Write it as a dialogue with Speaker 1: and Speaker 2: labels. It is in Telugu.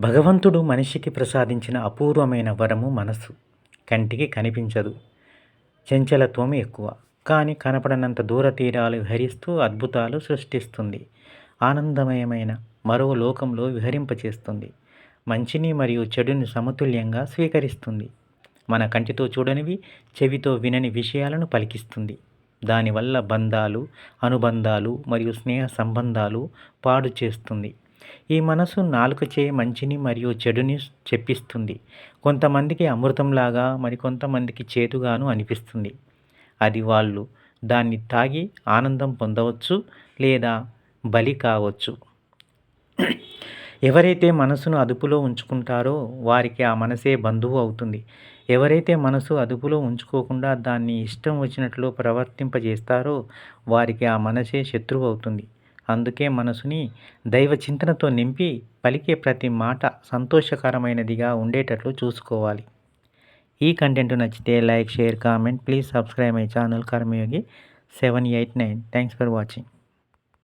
Speaker 1: భగవంతుడు మనిషికి ప్రసాదించిన అపూర్వమైన వరము మనస్సు. కంటికి కనిపించదు. చంచలత్వం ఎక్కువ. కానీ కనపడనంత దూర తీరాలు విహరిస్తూ అద్భుతాలు సృష్టిస్తుంది. ఆనందమయమైన మరో లోకంలో విహరింపచేస్తుంది. మంచిని మరియు చెడుని సమతుల్యంగా స్వీకరిస్తుంది. మన కంటితో చూడనివి చెవితో వినని విషయాలను పలికిస్తుంది. దానివల్ల బంధాలు అనుబంధాలు మరియు స్నేహ సంబంధాలు పాడు చేస్తుంది. ఈ మనసు నాలుకచే మంచిని మరియు చెడుని చెప్పిస్తుంది. కొంతమందికి అమృతంలాగా మరికొంతమందికి చేదుగాను అనిపిస్తుంది. అది వాళ్ళు దాన్ని తాగి ఆనందం పొందవచ్చు లేదా బలి కావచ్చు. ఎవరైతే మనసును అదుపులో ఉంచుకుంటారో వారికి ఆ మనసే బంధువు అవుతుంది. ఎవరైతే మనసు అదుపులో ఉంచుకోకుండా దాన్ని ఇష్టం వచ్చినట్లు ప్రవర్తింపజేస్తారో వారికి ఆ మనసే శత్రువు అవుతుంది. అందుకే మనసుని దైవ చింతనతో నింపి పలికే ప్రతి మాట సంతోషకరమైనదిగా ఉండేటట్లు చూసుకోవాలి. ఈ కంటెంట్ నచ్చితే like share comment please subscribe my channel Karmayogi seven eight nine. Thanks for watching.